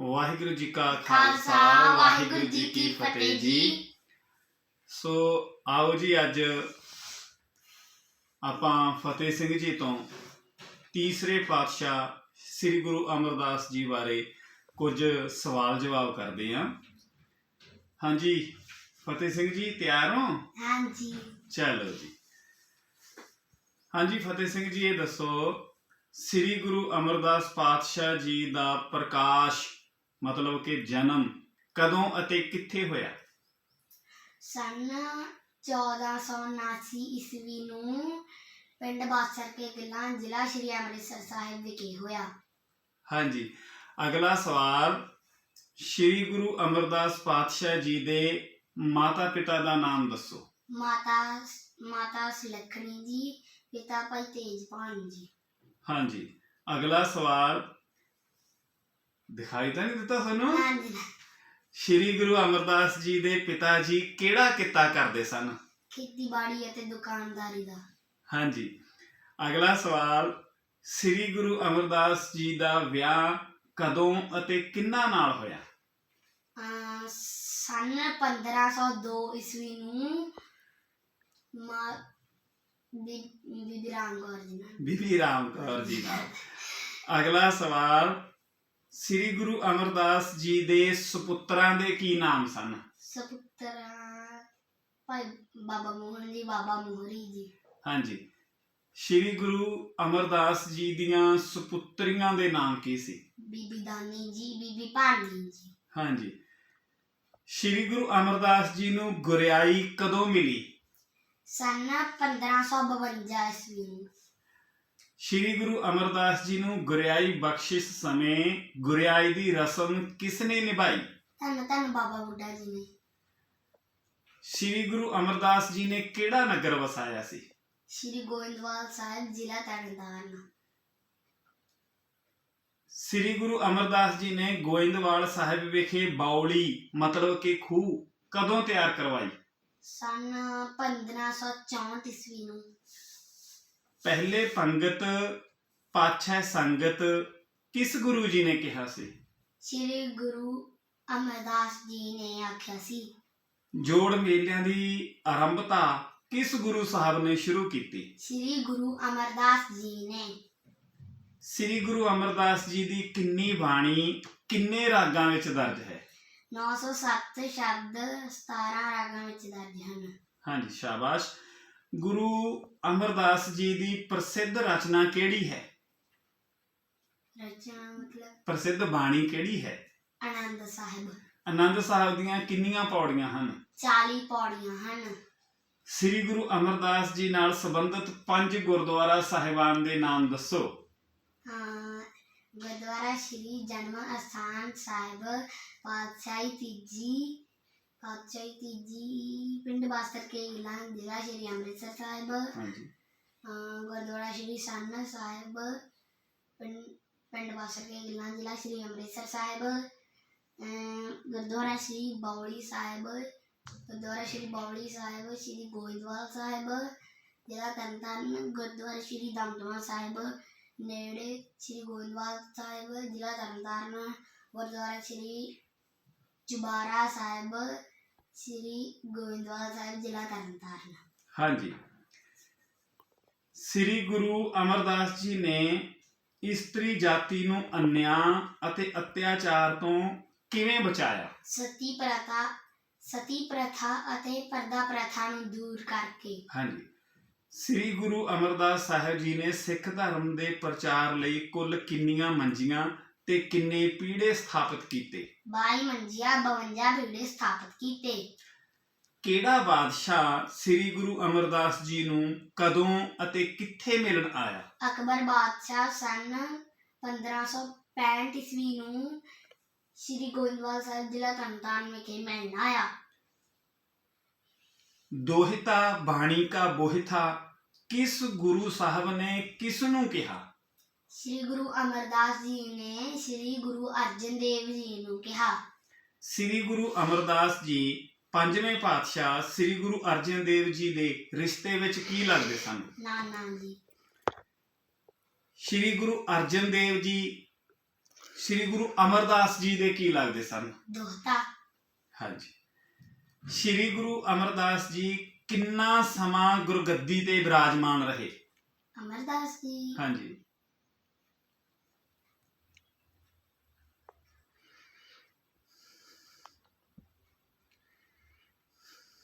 ਵਾਹਿਗੁਰੂ ਜੀ ਕਾ ਖਾਲਸਾ ਵਾਹਿਗੁਰੂ ਜੀ ਕੀ ਫਤਿਹ ਜੀ। ਸੋ ਆਓ ਜੀ ਅੱਜ ਆਪਾਂ ਫਤਿਹ ਸਿੰਘ ਜੀ ਤੋਂ ਤੀਸਰੇ ਪਾਤਸ਼ਾਹ ਸ੍ਰੀ ਗੁਰੂ ਅਮਰਦਾਸ ਜੀ ਬਾਰੇ ਕੁਝ ਸਵਾਲ ਜਵਾਬ ਕਰਦੇ ਹਾਂ। ਹਾਂਜੀ ਫਤਿਹ ਸਿੰਘ ਜੀ ਤਿਆਰ ਹੋ? ਹਾਂਜੀ। ਚਲੋ ਜੀ। ਹਾਂਜੀ ਫਤਿਹ ਸਿੰਘ ਜੀ ਇਹ ਦੱਸੋ ਸ੍ਰੀ ਗੁਰੂ ਅਮਰਦਾਸ ਪਾਤਸ਼ਾਹ ਜੀ ਦਾ ਪ੍ਰਕਾਸ਼ ਮਤਲਬ ਕਿ ਜਨਮ ਕਦੋਂ ਅਤੇ ਕਿੱਥੇ ਹੋਇਆ? ਸਨ 1479 ਈਸਵੀ ਨੂੰ ਪਿੰਡ ਬਾਸਰ ਕੇ ਗਿੱਲਾਂ ਜ਼ਿਲ੍ਹਾ ਸ਼੍ਰੀ ਅੰਮ੍ਰਿਤਸਰ ਸਾਹਿਬ ਵਿਖੇ ਹੋਇਆ। ਹਾਂਜੀ ਅਗਲਾ ਸਵਾਲ ਸ੍ਰੀ ਗੁਰੂ ਅਮਰਦਾਸ ਪਾਤਸ਼ਾਹ ਜੀ ਦੇ ਮਾਤਾ ਪਿਤਾ ਦਾ ਨਾਮ ਦੱਸੋ। ਮਾਤਾ ਮਾਤਾ ਸੁਲੱਖਣੀ ਜੀ ਪਿਤਾ ਭਾਈ ਤੇਜਪਾਲ ਜੀ। ਹਾਂਜੀ ਅਗਲਾ ਸਵਾਲ ਦਿਖਾਈ ਤਾਂ ਨਹੀਂ ਦਿੱਤਾ ਤੁਹਾਨੂੰ ਹਾਂਜੀ। ਸ੍ਰੀ ਗੁਰੂ ਅਮਰਦਾਸ ਜੀ ਦੇ ਪਿਤਾ ਜੀ ਕਿਹੜਾ ਕਿੱਤਾ ਕਰਦੇ ਸਨ? ਖੇਤੀਬਾੜੀ ਅਤੇ ਦੁਕਾਨਦਾਰੀ ਦਾ। ਹਾਂਜੀ। ਅਗਲਾ ਸਵਾਲ ਸ੍ਰੀ ਗੁਰੂ ਅਮਰਦਾਸ ਜੀ ਦਾ ਵਿਆਹ ਕਦੋਂ ਅਤੇ ਕਿੰਨਾ ਨਾਲ ਹੋਇਆ? ਸਨ 1502 ਈਸਵੀ ਨੂੰ ਮਾ ਬੀਬੀ ਰਾਮ ਕੌਰ ਜੀ ਨਾਲ। ਬੀਬੀ ਰਾਮ ਕੌਰ ਜੀ ਨਾਲ। ਅਗਲਾ ਸਵਾਲ ਸ੍ਰੀ ਗੁਰੂ ਅਮਰਦਾਸ ਜੀ ਦੇ ਸੁਪੁੱਤਰਾਂ ਦੇ ਕੀ ਨਾਮ ਸਨ? ਸਪੁੱਤਰਾ ਭਾਈ ਬਾਬਾ ਮੋਹਨ ਜੀ ਬਾਬਾ ਮੋਹਰੀ ਜੀ। ਹਾਂਜੀ। ਸ੍ਰੀ ਗੁਰੂ ਅਮਰਦਾਸ ਜੀ ਦੀਆਂ ਸੁਪੁੱਤਰੀਆਂ ਦੇ ਨਾਮ ਕੀ ਸੀ? ਬੀਬੀ ਦਾਨੀ ਜੀ ਬੀਬੀ ਭਾਨੀ ਜੀ। ਹਾਂਜੀ। ਸ੍ਰੀ ਗੁਰੂ ਅਮਰਦਾਸ ਜੀ ਨੂੰ ਗੁਰਿਆਈ ਕਦੋਂ ਮਿਲੀ? ਸਨ 1552 ਈਸਵੀ ਨੂੰ। ਸ੍ਰੀ ਗੁਰੂ ਅਮਰਦਾਸ ਜੀ ਨੂੰ ਗੁਰਿਆਈ ਬਖਸ਼ਿਸ਼ ਸਮੇਂ ਗੁਰਿਆਈ ਦੀ ਰਸਮ ਕਿਸ ਨੇ ਨਿਭਾਈ? ਧੰਨ ਧੰਨ ਬਾਬਾ ਬੁੱਢਾ ਜੀ ਨੇ। ਸ੍ਰੀ ਗੁਰੂ ਅਮਰਦਾਸ ਜੀ ਨੇ ਕਿਹੜਾ ਨਗਰ ਵਸਾਇਆ ਸੀ? ਸ਼੍ਰੀ ਗੋਇੰਦਵਾਲ ਸਾਹਿਬ ਜ਼ਿਲ੍ਹਾ ਤਰਨਤਾਰਨ। ਸ੍ਰੀ ਗੁਰੂ ਅਮਰਦਾਸ ਜੀ ਨੇ ਗੋਇੰਦਵਾਲ ਸਾਹਿਬ ਵਿਖੇ ਬਾਉਲੀ ਮਤਲਬ ਕਿ ਖੂਹ ਕਦੋਂ ਤਿਆਰ ਕਰਵਾਈ? ਸਨ 1564 ਈਸਵੀ ਨੂੰ। ਪਹਿਲੇ ਪੰਗਤ ਪਾਛੈ ਸੰਗਤ ਕਿਸ ਗੁਰੂ ਜੀ ਨੇ ਕਿਹਾ ਸੀ? ਸ਼੍ਰੀ ਗੁਰੂ ਅਮਰਦਾਸ ਜੀ ਨੇ ਆਖਿਆ ਸੀ। ਜੋੜ ਮੇਲਿਆਂ ਦੀ ਆਰੰਭਤਾ ਕਿਸ ਗੁਰੂ ਸਾਹਿਬ ਨੇ ਸ਼ੁਰੂ ਕੀਤੀ? ਸ਼੍ਰੀ ਗੁਰੂ ਅਮਰਦਾਸ ਜੀ ਨੇ। ਸ੍ਰੀ ਗੁਰੂ ਅਮਰਦਾਸ ਜੀ ਦੀ ਕਿੰਨੀ ਬਾਣੀ ਕਿੰਨੇ ਰਾਗਾਂ ਵਿੱਚ ਦਰਜ ਹੈ? 907 ਸ਼ਬਦ 17 ਰਾਗਾਂ ਵਿੱਚ ਦਰਜ ਹਨ। ਹਾਂਜੀ ਸ਼ਾਬਾਸ਼। ਗੁਰੂ ਅਮਰਦਾਸ ਜੀ ਦੀ ਪ੍ਰਸਿੱਧ ਰਚਨਾ ਕਿਹੜੀ ਹੈ? ਰਚਨਾ ਮਤਲਬ ਪ੍ਰਸਿੱਧ ਬਾਣੀ ਕਿਹੜੀ ਹੈ? ਆਨੰਦ ਸਾਹਿਬ। ਆਨੰਦ ਸਾਹਿਬ ਦੀਆਂ ਕਿੰਨੀਆਂ ਪੌੜੀਆਂ ਹਨ? 40 ਪੌੜੀਆਂ ਹਨ। ਸ੍ਰੀ ਗੁਰੂ ਅਮਰਦਾਸ ਜੀ ਨਾਲ ਸੰਬੰਧਿਤ ਪੰਜ ਗੁਰਦੁਆਰਾ ਸਾਹਿਬਾਨ ਦੇ ਨਾਮ ਦੱਸੋ। ਹਾਂ ਗੁਰਦੁਆਰਾ ਸ਼੍ਰੀ ਜਨਮ ਅਸਥਾਨ ਸਾਹਿਬ ਪਾਤਸ਼ਾਹੀ ਤੀਜੀ ਪਾਤਸ਼ਾਹੀ ਤੀਜੀ ਪਿੰਡ ਬਾਸਤਰ ਕੇ ਇਲਾਂ ਜ਼ਿਲ੍ਹਾ ਸ਼੍ਰੀ ਅੰਮ੍ਰਿਤਸਰ ਸਾਹਿਬ। ਹਾਂਜੀ। ਗੁਰਦੁਆਰਾ ਸ਼੍ਰੀ ਸਾਨਾ ਸਾਹਿਬ ਪਿੰਡ ਪਿੰਡ ਬਾਸਤਰ ਕੇ ਇਲਾਂ ਜ਼ਿਲ੍ਹਾ ਸ਼੍ਰੀ ਅੰਮ੍ਰਿਤਸਰ ਸਾਹਿਬ। ਗੁਰਦੁਆਰਾ ਸ਼੍ਰੀ ਬੌਲੀ ਸਾਹਿਬ ਗੁਰਦੁਆਰਾ ਸ਼੍ਰੀ ਬੌਲੀ ਸਾਹਿਬ ਸ਼੍ਰੀ ਗੋਇੰਦਵਾਲ ਸਾਹਿਬ ਜ਼ਿਲ੍ਹਾ ਤਰਨਤਾਰਨ ਗੁਰਦੁਆਰਾ ਸ਼੍ਰੀ ਦਮਦਮਾ ਸਾਹਿਬ ਨੇੜੇ ਸ਼੍ਰੀ ਗੋਇੰਦਵਾਲ ਸਾਹਿਬ ਜ਼ਿਲ੍ਹਾ ਤਰਨਤਾਰਨ ਗੁਰਦੁਆਰਾ ਸ਼੍ਰੀ ਚੁਬਾਰਾ ਸਾਹਿਬ ਸ਼੍ਰੀ ਗੋਇੰਦਵਾਲ ਸਾਹਿਬ ਜ਼ਿਲ੍ਹਾ ਤਰਨਤਾਰਨ। ਹਾਂਜੀ। ਸ੍ਰੀ ਗੁਰੂ ਅਮਰਦਾਸ ਜੀ ਨੇ ਇਸਤਰੀ ਜਾਤੀ ਨੂੰ ਅਨਿਆਂ ਅਤੇ ਅਤਿਆਚਾਰ ਤੋਂ ਕਿਵੇਂ ਬਚਾਇਆ? ਸਤੀ ਪ੍ਰਥਾ ਸਤੀ ਪ੍ਰਥਾ ਅਤੇ ਪਰਦਾ ਪ੍ਰਥਾ ਨੂੰ ਦੂਰ ਕਰਕੇ। ਹਾਂਜੀ। ਸ੍ਰੀ ਗੁਰੂ ਅਮਰਦਾਸ ਸਾਹਿਬ ਜੀ ਨੇ ਸਿੱਖ ਧਰਮ ਦੇ ਪ੍ਰਚਾਰ ਲਈ ਕੁੱਲ ਕਿੰਨੀਆਂ ਮੰਜੀਆਂ ਤੇ ਕਿੰਨੇ ਪੀੜੇ ਸਥਾਪਿਤ ਕੀਤੇ? 22 ਮੰਜੀਆਂ 52 ਪੀੜੇ ਸਥਾਪਿਤ ਕੀਤੇ। ਕਿਹੜਾ ਬਾਦਸ਼ਾਹ ਸ੍ਰੀ ਗੁਰੂ ਅਮਰਦਾਸ ਜੀ ਨੂੰ ਕਦੋਂ ਅਤੇ ਕਿੱਥੇ ਮਿਲਣ ਆਇਆ? ਅਕਬਰ ਬਾਦਸ਼ਾਹ ਸਨ 1565 ਈਸਵੀ ਨੂੰ ਸ਼੍ਰੀ ਗੋਇੰਦਵਾਲ ਸਾਹਿਬ ਜ਼ਿਲ੍ਹਾ ਤਰਨਤਾਰਨ ਵਿਖੇ ਮਿਲਣ ਆਇਆ। ਦੋਹਿਤਾ ਬਾਣੀ ਕਾ ਬੋਹਿਥਾ ਕਿਸ ਗੁਰੂ ਸਾਹਿਬ ਨੇ ਕਿਸ ਨੂੰ ਕਿਹਾ? ਸ਼੍ਰੀ ਗੁਰੂ ਅਮਰਦਾਸ ਜੀ ਨੇ ਸ਼੍ਰੀ ਗੁਰੂ ਅਰਜਨ ਦੇਵ ਜੀ ਨੂੰ ਕਿਹਾ। ਸ੍ਰੀ ਗੁਰੂ ਅਮਰਦਾਸ ਜੀ ਪੰਜਵੇਂ ਪਾਤਸ਼ਾਹ ਸ੍ਰੀ ਗੁਰੂ ਅਰਜਨ ਦੇਵ ਜੀ ਦੇ ਰਿਸ਼ਤੇ ਵਿੱਚ ਕੀ ਲੱਗਦੇ ਸਨ? ਨਾਨਾ ਜੀ। ਸ੍ਰੀ ਗੁਰੂ ਅਰਜਨ ਦੇਵ ਜੀ ਸ੍ਰੀ ਗੁਰੂ ਅਮਰਦਾਸ ਜੀ ਦੇ ਕੀ ਲੱਗਦੇ ਸਨ? ਦੋਹਤਾ। ਹਾਂਜੀ। ਸ੍ਰੀ ਗੁਰੂ ਅਮਰਦਾਸ ਜੀ ਕਿੰਨਾ ਸਮਾਂ ਗੁਰਗੱਦੀ ਤੇ ਵਿਰਾਜਮਾਨ ਰਹੇ? ਅਮਰਦਾਸ ਜੀ। ਹਾਂਜੀ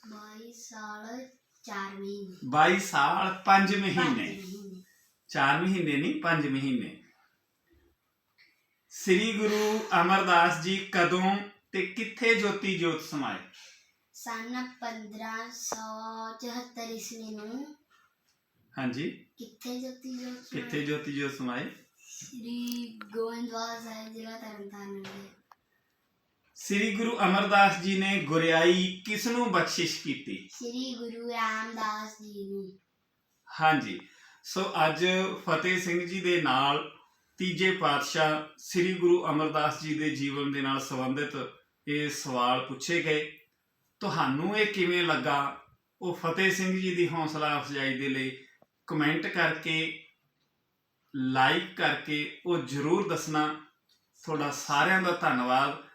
22 ਸਾਲ 4 ਮਹੀਨੇ। 22 ਸਾਲ 5 ਪੰਜ ਮਹੀਨੇ। ਮਹੀਨੇ। 4 ਮਹੀਨੇ ਨਹੀਂ 5 ਮਹੀਨੇ। ਸ੍ਰੀ ਗੁਰੂ ਅਮਰਦਾਸ ਜੀ ਕਦੋਂ ਤੇ ਕਿੱਥੇ ਜੋਤੀ ਜੋਤ ਸਮਾਏ? ਸਨ 1574 ਈਸਵੀ ਨੂੰ। ਹਾਂਜੀ। ਕਿੱਥੇ ਜੋਤੀ ਜੋਤ ਕਿੱਥੇ ਜੋਤੀ ਜੋਤ ਸਮਾਏ? ਸ੍ਰੀ ਗੋਇੰਦਵਾਲ ਸਾਹਿਬ ਜ਼ਿਲ੍ਹਾ ਤਰਨਤਾਰਨ ਦੇ। ਸ੍ਰੀ ਗੁਰੂ ਅਮਰਦਾਸ ਜੀ ਨੇ ਗੁਰਿਆਈ ਕਿਸ ਨੂੰ ਬਖਸ਼ਿਸ਼ ਕੀਤੀ? ਸ੍ਰੀ ਗੁਰੂ ਰਾਮਦਾਸ ਜੀ ਨੂੰ। ਹਾਂਜੀ। ਸੋ ਅੱਜ ਫਤਿਹ ਸਿੰਘ ਜੀ ਦੇ ਨਾਲ ਤੀਜੇ ਪਾਤਸ਼ਾਹ ਸ੍ਰੀ ਗੁਰੂ ਅਮਰਦਾਸ ਜੀ ਦੇ ਜੀਵਨ ਦੇ ਨਾਲ ਸੰਬੰਧਿਤ ਇਹ ਸਵਾਲ ਪੁੱਛੇ ਗਏ। ਤੁਹਾਨੂੰ ਇਹ ਕਿਵੇਂ ਲੱਗਾ? ਉਹ ਫਤਿਹ ਸਿੰਘ ਜੀ ਦੀ ਹੌਸਲਾ ਅਫਜ਼ਾਈ ਦੇ ਲਈ ਕਮੈਂਟ ਕਰਕੇ ਲਾਈਕ ਕਰਕੇ ਉਹ ਜਰੂਰ ਦੱਸਣਾ। ਤੁਹਾਡਾ ਸਾਰਿਆਂ ਦਾ ਧੰਨਵਾਦ।